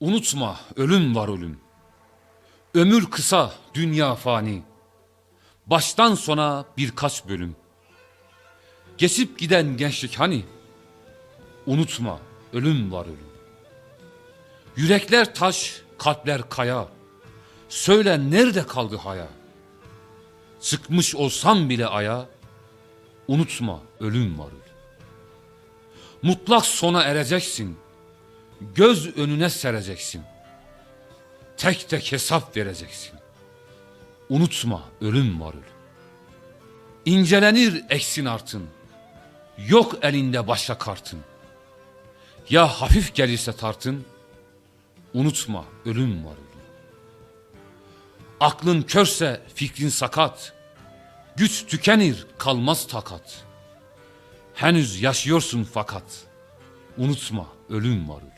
Unutma ölüm var ölüm. Ömür kısa, dünya fani. Baştan sona birkaç bölüm. Geçip giden gençlik hani? Unutma ölüm var ölüm. Yürekler taş, kalpler kaya. Söyle nerede kaldı haya? Çıkmış olsam bile aya, unutma ölüm var ölüm. Mutlak sona ereceksin. Göz önüne sereceksin. Tek tek hesap vereceksin. Unutma ölüm var ölüm. İncelenir eksin artın. Yok elinde başka kartın. Ya hafif gelirse tartın. Unutma ölüm var ölüm. Aklın körse fikrin sakat. Güç tükenir kalmaz takat. Henüz yaşıyorsun fakat. Unutma ölüm var ölüm.